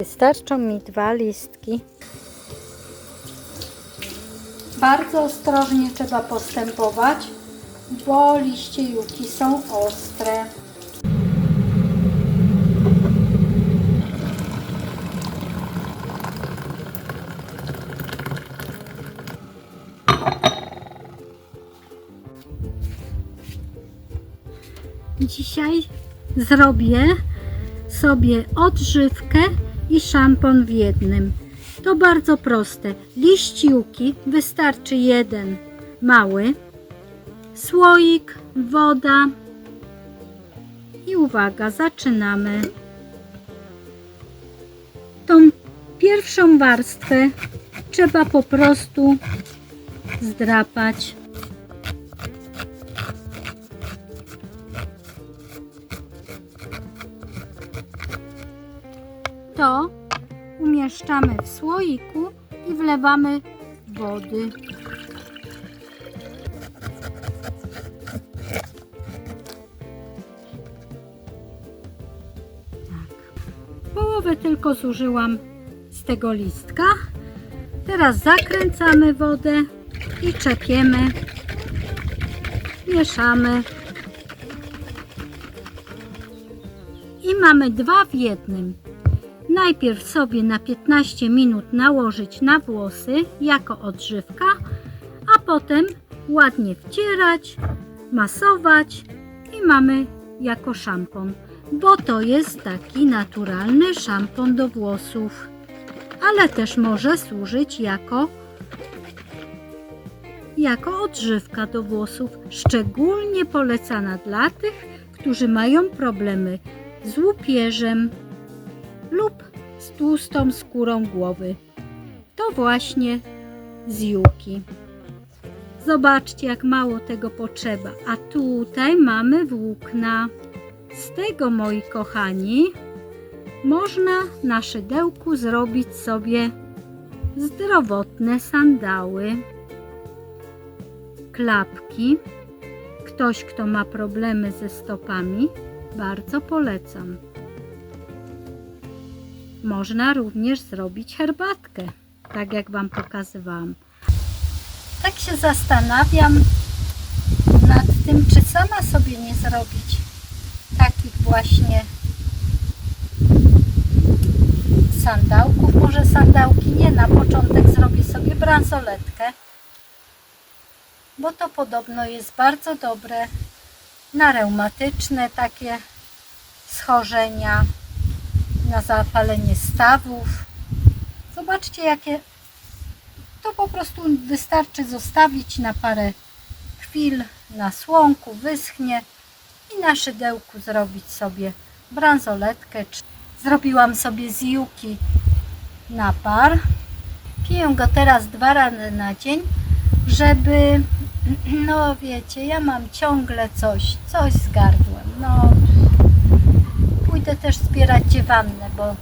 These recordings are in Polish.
Wystarczą mi dwa listki. Bardzo ostrożnie trzeba postępować, bo liście juki są ostre. Dzisiaj zrobię sobie odżywkę i szampon w jednym. To bardzo proste. Liściuki wystarczy jeden mały, słoik, woda i uwaga, zaczynamy. Tą pierwszą warstwę trzeba po prostu zdrapać. To umieszczamy w słoiku i wlewamy wody. Tak. Połowę tylko zużyłam z tego listka. Teraz zakręcamy wodę i czepiemy. Mieszamy. I mamy dwa w jednym. Najpierw sobie na 15 minut nałożyć na włosy jako odżywka, a potem ładnie wcierać, masować i mamy jako szampon, bo to jest taki naturalny szampon do włosów, ale też może służyć jako jako odżywka do włosów, szczególnie polecana dla tych, którzy mają problemy z łupieżem, lub z tłustą skórą głowy. To właśnie z juki. Zobaczcie, jak mało tego potrzeba. A tutaj mamy włókna. Z tego, moi kochani, można na szydełku zrobić sobie zdrowotne sandały, klapki. Ktoś, kto ma problemy ze stopami, bardzo polecam. Można również zrobić herbatkę, tak jak Wam pokazywałam. Tak się zastanawiam nad tym, czy sama sobie nie zrobić takich właśnie sandałków. Może sandałki nie, na początek zrobię sobie bransoletkę, bo to podobno jest bardzo dobre na reumatyczne takie schorzenia na zapalenie stawów. Zobaczcie, jakie to po prostu wystarczy zostawić na parę chwil na słonku, wyschnie i na szydełku zrobić sobie bransoletkę. Zrobiłam sobie z juki napar. Piję go teraz dwa razy na dzień, żeby, no wiecie, ja mam ciągle coś, coś z gardłem. No, pójdę też zbierać dziewannę, bo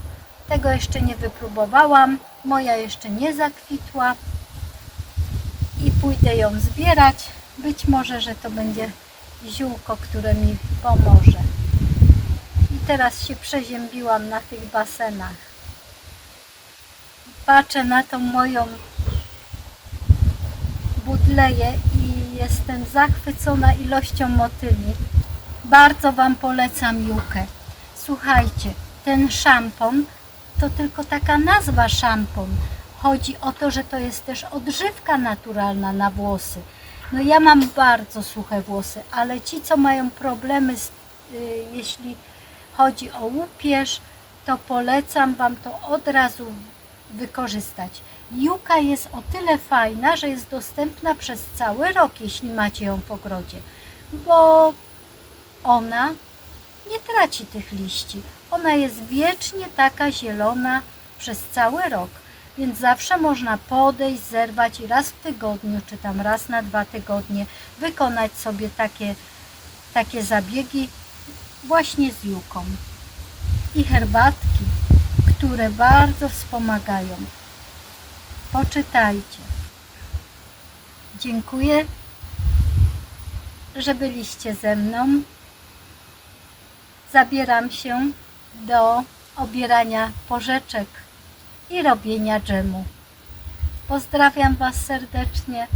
tego jeszcze nie wypróbowałam. Moja jeszcze nie zakwitła i pójdę ją zbierać. Być może, że to będzie ziółko, które mi pomoże. I teraz się przeziębiłam na tych basenach. Patrzę na tą moją budleję i jestem zachwycona ilością motyli. Bardzo Wam polecam jukę. Słuchajcie, ten szampon to tylko taka nazwa szampon. Chodzi o to, że to jest też odżywka naturalna na włosy. No ja mam bardzo suche włosy, ale ci, co mają problemy, z, y, jeśli chodzi o łupież, to polecam Wam to od razu wykorzystać. Juka jest o tyle fajna, że jest dostępna przez cały rok, jeśli macie ją w ogrodzie, bo ona nie traci tych liści. Ona jest wiecznie taka zielona przez cały rok, więc zawsze można podejść, zerwać i raz w tygodniu, czy tam raz na dwa tygodnie wykonać sobie takie, takie zabiegi właśnie z juką. I herbatki, które bardzo wspomagają. Poczytajcie. Dziękuję, że byliście ze mną zabieram się do obierania porzeczek i robienia dżemu. Pozdrawiam Was serdecznie.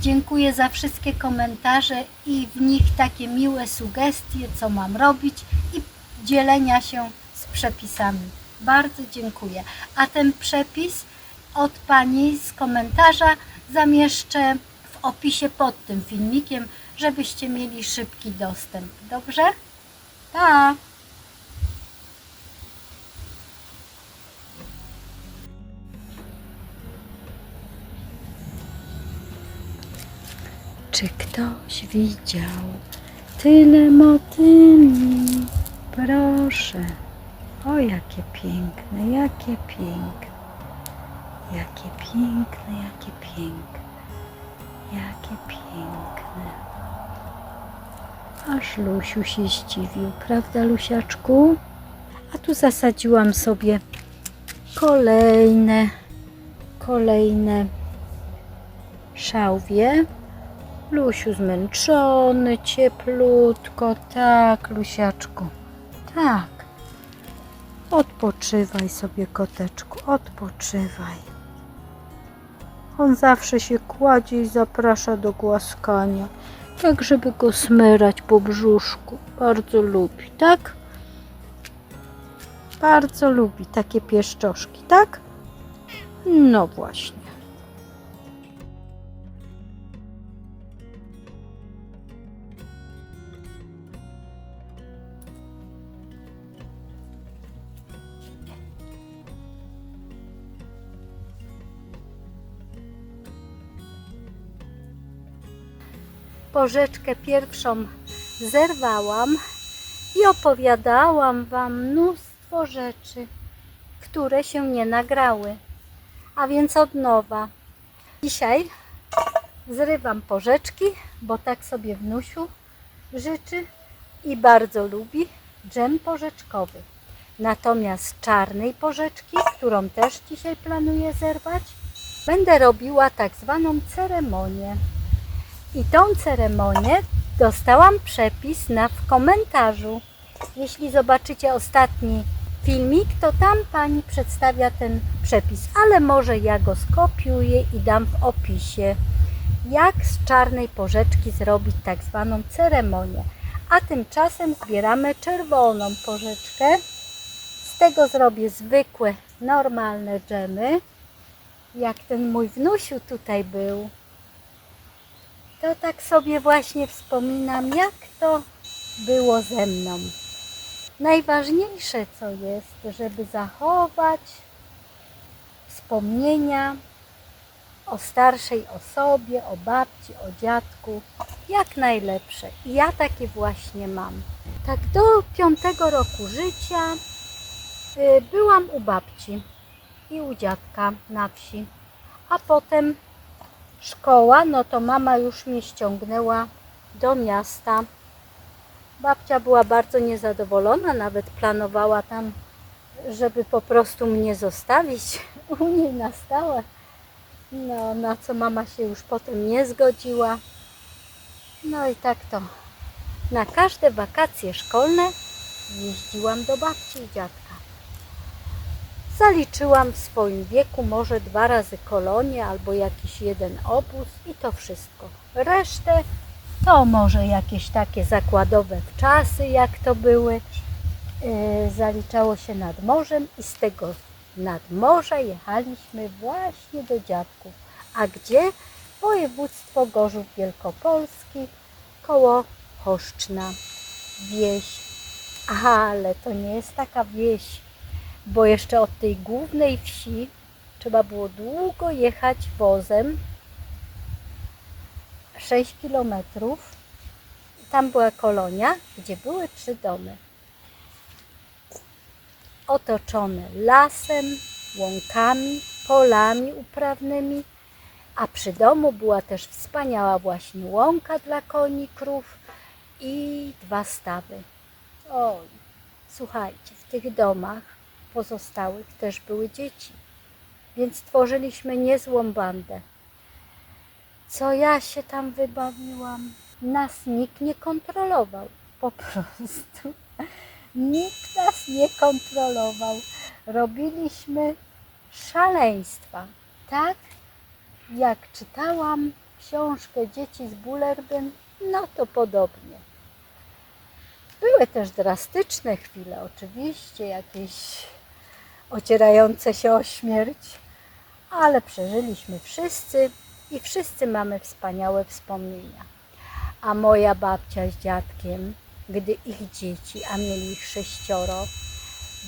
Dziękuję za wszystkie komentarze i w nich takie miłe sugestie, co mam robić i dzielenia się z przepisami. Bardzo dziękuję. A ten przepis od Pani z komentarza zamieszczę w opisie pod tym filmikiem, żebyście mieli szybki dostęp. Dobrze? Pa! Czy ktoś widział tyle motyli? Proszę. O, jakie piękne, jakie piękne. Jakie piękne, jakie piękne. Jakie piękne. Aż Lusiu się zdziwił, prawda, Lusiaczku? A tu zasadziłam sobie kolejne, kolejne szałwie. Lusiu zmęczony, cieplutko, tak, Lusiaczku, tak. Odpoczywaj sobie, koteczku, odpoczywaj. On zawsze się kładzie i zaprasza do głaskania, tak żeby go smyrać po brzuszku. Bardzo lubi, tak? Bardzo lubi takie pieszczoszki, tak? No właśnie. Porzeczkę pierwszą zerwałam i opowiadałam Wam mnóstwo rzeczy, które się nie nagrały. A więc od nowa. Dzisiaj zrywam porzeczki, bo tak sobie wnusiu życzy i bardzo lubi dżem porzeczkowy. Natomiast czarnej porzeczki, którą też dzisiaj planuję zerwać, będę robiła tak zwaną ceremonię. I tą ceremonię dostałam przepis na w komentarzu. Jeśli zobaczycie ostatni filmik, to tam pani przedstawia ten przepis, ale może ja go skopiuję i dam w opisie, jak z czarnej porzeczki zrobić tak zwaną ceremonię. A tymczasem zbieramy czerwoną porzeczkę. Z tego zrobię zwykłe, normalne dżemy, jak ten mój wnusiu tutaj był to tak sobie właśnie wspominam, jak to było ze mną. Najważniejsze co jest, żeby zachować wspomnienia o starszej osobie, o babci, o dziadku, jak najlepsze. I ja takie właśnie mam. Tak do piątego roku życia y, byłam u babci i u dziadka na wsi, a potem szkoła, no to mama już mnie ściągnęła do miasta. Babcia była bardzo niezadowolona, nawet planowała tam, żeby po prostu mnie zostawić u niej na stałe. No, na co mama się już potem nie zgodziła. No i tak to. Na każde wakacje szkolne jeździłam do babci i dziadka. Zaliczyłam w swoim wieku może dwa razy kolonie albo jakiś jeden obóz i to wszystko. Resztę to może jakieś takie zakładowe czasy, jak to były. Yy, zaliczało się nad morzem i z tego nad morza jechaliśmy właśnie do dziadków. A gdzie? Województwo Gorzów Wielkopolski koło Choszczna. Wieś. Aha, ale to nie jest taka wieś bo jeszcze od tej głównej wsi trzeba było długo jechać wozem 6 kilometrów. Tam była kolonia, gdzie były trzy domy. Otoczone lasem, łąkami, polami uprawnymi, a przy domu była też wspaniała właśnie łąka dla koni, krów i dwa stawy. Oj, słuchajcie, w tych domach pozostałych też były dzieci, więc tworzyliśmy niezłą bandę. Co ja się tam wybawiłam? Nas nikt nie kontrolował, po prostu. Nikt nas nie kontrolował. Robiliśmy szaleństwa. Tak jak czytałam książkę Dzieci z Bullerbyn, no to podobnie. Były też drastyczne chwile, oczywiście, jakieś ocierające się o śmierć, ale przeżyliśmy wszyscy i wszyscy mamy wspaniałe wspomnienia. A moja babcia z dziadkiem, gdy ich dzieci, a mieli ich sześcioro,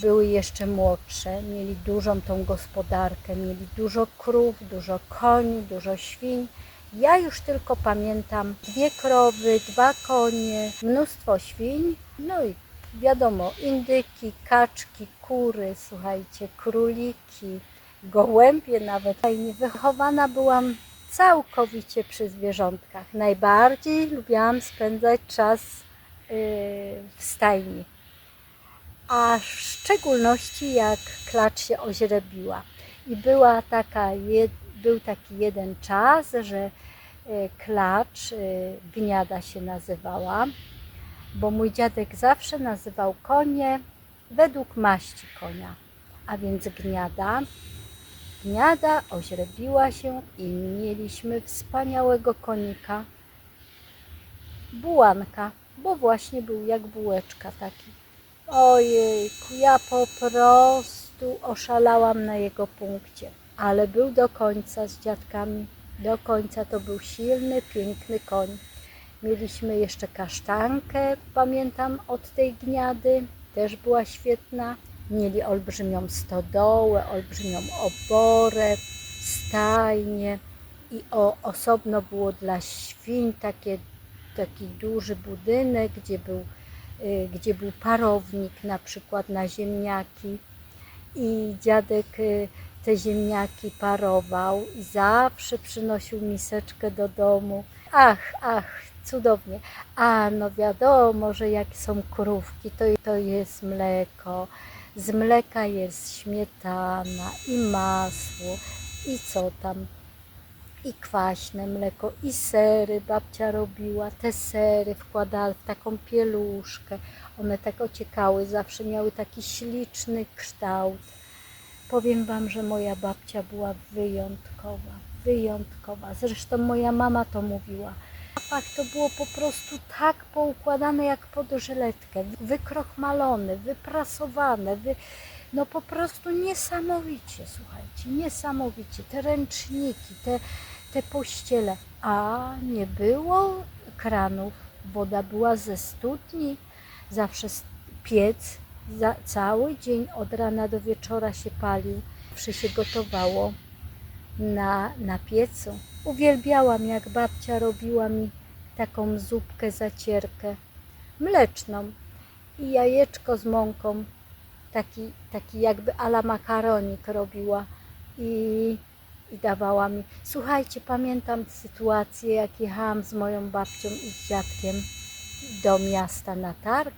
były jeszcze młodsze, mieli dużą tą gospodarkę, mieli dużo krów, dużo koni, dużo świń. Ja już tylko pamiętam dwie krowy, dwa konie, mnóstwo świń, no i wiadomo, indyki, kaczki, kury, słuchajcie, króliki, gołębie nawet. Fajnie wychowana byłam całkowicie przy zwierzątkach. Najbardziej lubiłam spędzać czas yy, w stajni a w szczególności jak klacz się oźrebiła. I była taka, był taki jeden czas, że e, klacz e, gniada się nazywała, bo mój dziadek zawsze nazywał konie według maści konia, a więc gniada. Gniada oźrebiła się i mieliśmy wspaniałego konika, bułanka, bo właśnie był jak bułeczka taki. Ojejku, ja po prostu oszalałam na jego punkcie. Ale był do końca z dziadkami. Do końca to był silny, piękny koń. Mieliśmy jeszcze kasztankę, pamiętam, od tej gniady. Też była świetna. Mieli olbrzymią stodołę, olbrzymią oborę, stajnie i o, osobno było dla świń takie, taki duży budynek, gdzie był Y, gdzie był parownik na przykład na ziemniaki i dziadek y, te ziemniaki parował i zawsze przynosił miseczkę do domu. Ach, ach, cudownie. A no wiadomo, że jak są krówki, to, to jest mleko. Z mleka jest śmietana i masło i co tam i kwaśne mleko, i sery babcia robiła. Te sery wkładała w taką pieluszkę. One tak ociekały, zawsze miały taki śliczny kształt. Powiem Wam, że moja babcia była wyjątkowa, wyjątkowa. Zresztą moja mama to mówiła. Zapach to było po prostu tak poukładane jak pod żyletkę. Wykrochmalone, wyprasowane, wy... no po prostu niesamowicie, słuchajcie, niesamowicie. Te ręczniki, te, te pościele, a nie było kranów. Woda była ze studni, zawsze piec za cały dzień od rana do wieczora się palił. Zawsze się gotowało na, na piecu. Uwielbiałam, jak babcia robiła mi taką zupkę, zacierkę mleczną i jajeczko z mąką, taki, taki jakby ala makaronik robiła i i dawała mi. Słuchajcie, pamiętam sytuację, jak jechałam z moją babcią i dziadkiem do miasta na targ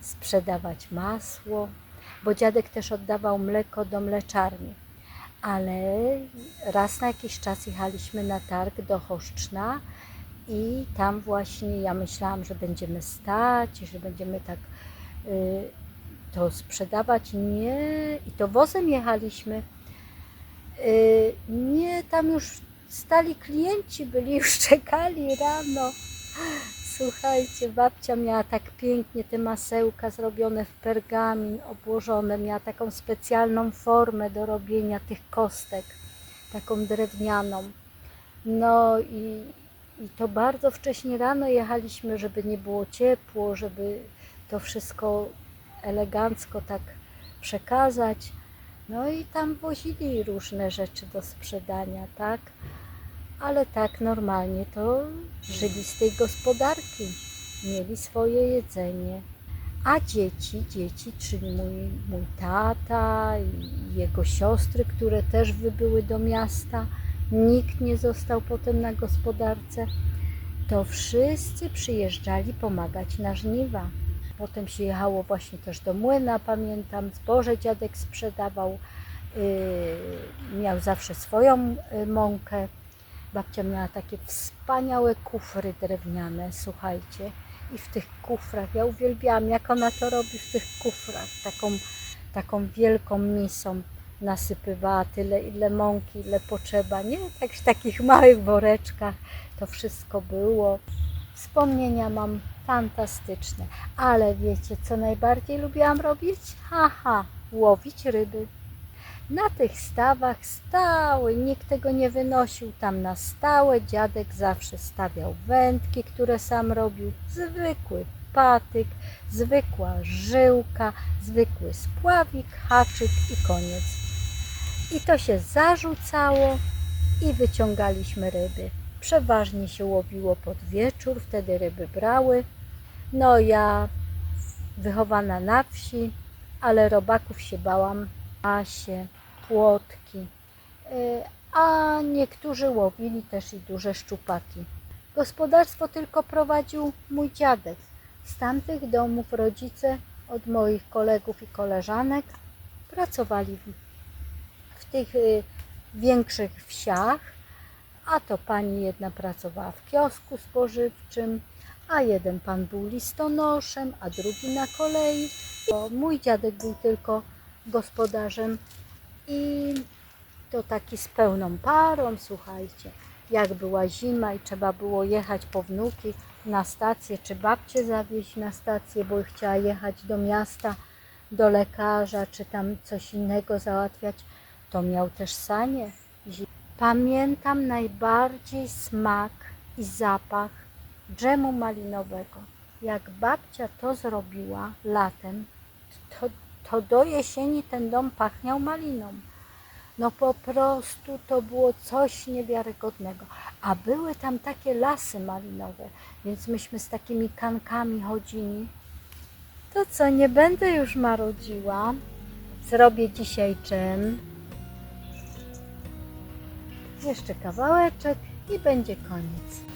sprzedawać masło, bo dziadek też oddawał mleko do mleczarni. Ale raz na jakiś czas jechaliśmy na targ do Choszczna i tam właśnie ja myślałam, że będziemy stać, że będziemy tak y, to sprzedawać. Nie, i to wozem jechaliśmy Y, nie, tam już stali klienci, byli już czekali rano. Słuchajcie, babcia miała tak pięknie te masełka zrobione w pergamin, obłożone, miała taką specjalną formę do robienia tych kostek, taką drewnianą. No i, i to bardzo wcześnie rano jechaliśmy, żeby nie było ciepło, żeby to wszystko elegancko tak przekazać. No i tam wozili różne rzeczy do sprzedania, tak? Ale tak normalnie to żyli z tej gospodarki, mieli swoje jedzenie. A dzieci, dzieci, czyli mój, mój tata i jego siostry, które też wybyły do miasta, nikt nie został potem na gospodarce, to wszyscy przyjeżdżali pomagać na żniwa. Potem się jechało właśnie też do młyna, pamiętam, zboże dziadek sprzedawał, yy, miał zawsze swoją yy, mąkę. Babcia miała takie wspaniałe kufry drewniane, słuchajcie. i w tych kufrach. Ja uwielbiałam, jak ona to robi w tych kufrach, taką, taką wielką misą nasypywała tyle, ile mąki, ile potrzeba, nie? Tak w takich małych woreczkach to wszystko było. Wspomnienia mam fantastyczne, ale wiecie, co najbardziej lubiłam robić? Haha, łowić ryby. Na tych stawach stały, nikt tego nie wynosił tam na stałe. Dziadek zawsze stawiał wędki, które sam robił. Zwykły patyk, zwykła żyłka, zwykły spławik, haczyk i koniec. I to się zarzucało i wyciągaliśmy ryby. Przeważnie się łowiło pod wieczór, wtedy ryby brały. No ja wychowana na wsi, ale robaków się bałam, asie, płotki, y, a niektórzy łowili też i duże szczupaki. Gospodarstwo tylko prowadził mój dziadek. Z tamtych domów rodzice od moich kolegów i koleżanek pracowali w, w tych y, większych wsiach, a to pani jedna pracowała w kiosku spożywczym, a jeden pan był listonoszem, a drugi na kolei. Bo mój dziadek był tylko gospodarzem i to taki z pełną parą, słuchajcie. Jak była zima i trzeba było jechać po wnuki na stację, czy babcię zawieźć na stację, bo chciała jechać do miasta, do lekarza, czy tam coś innego załatwiać, to miał też sanie. Pamiętam najbardziej smak i zapach dżemu malinowego. Jak babcia to zrobiła latem, to, to do jesieni ten dom pachniał maliną. No po prostu to było coś niewiarygodnego. A były tam takie lasy malinowe, więc myśmy z takimi kankami chodzili. To co, nie będę już marudziła. Zrobię dzisiaj dżem. Jeszcze kawałeczek i będzie koniec.